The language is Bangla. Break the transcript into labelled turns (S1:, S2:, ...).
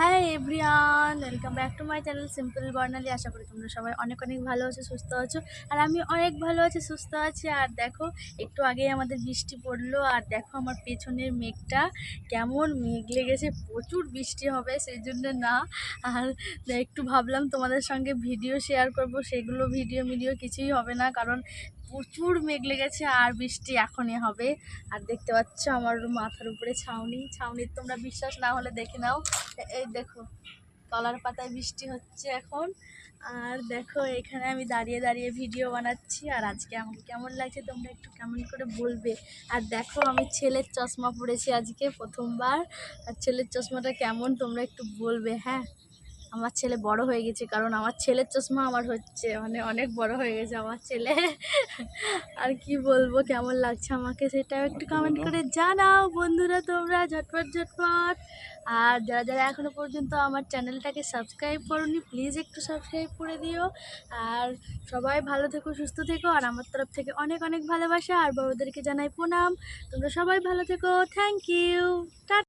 S1: Hi everyone welcome back to my channel simple Barnali আশা করি তোমরা সবাই অনেক অনেক ভালো আছো, সুস্থ আছো। আর আমি অনেক ভালো আছি, সুস্থ আছি। আর দেখো, একটু আগেই আমাদের বৃষ্টি পড়ল। আর দেখো, আমার পেছনের মেঘটা কেমন মেঘ লেগেছে। প্রচুর বৃষ্টি হবে সেই জন্য না। আর একটু ভাবলাম তোমাদের সঙ্গে ভিডিও শেয়ার করব। সেগুলো ভিডিও মিডিও কিছুই হবে না। কারণ প্রচুর মেঘ লেগেছে আর বৃষ্টি এখনই হবে। আর দেখতে পাচ্ছ আমার মাথার উপরে ছাউনি। ছাউনির তোমরা বিশ্বাস না হলে দেখে নাও। এই দেখো, তলার পাতায় বৃষ্টি হচ্ছে এখন। আর দেখো, এখানে আমি দাঁড়িয়ে দাঁড়িয়ে ভিডিও বানাচ্ছি। আর আজকে আমাকে কেমন লাগছে তোমরা একটু কেমন করে বলবে। আর দেখো, আমি ছেলের চশমা পরেছি আজকে প্রথমবার। আর ছেলের চশমাটা কেমন তোমরা একটু বলবে হ্যাঁ? আমার ছেলে বড় হয়ে গেছে কারণ আমার ছেলের চশমা আমার হচ্ছে মানে অনেক বড় হয়ে গেছে আমার ছেলে। আর কি বলব কেমন লাগছে আমাকে সেটাও একটু কমেন্ট করে জানাও বন্ধুরা তোমরা ঝটপট ঝটপট। আর যারা যারা এখনও পর্যন্ত আমার চ্যানেলটাকে সাবস্ক্রাইব করোনি প্লিজ একটু সাবস্ক্রাইব করে দিও। আর সবাই ভালো থেকো সুস্থ থেকো। আর আমার তরফ থেকে অনেক অনেক ভালোবাসা। আর বড়োদেরকে জানাই প্রণাম। তোমরা সবাই ভালো থেকো। থ্যাংক ইউ টা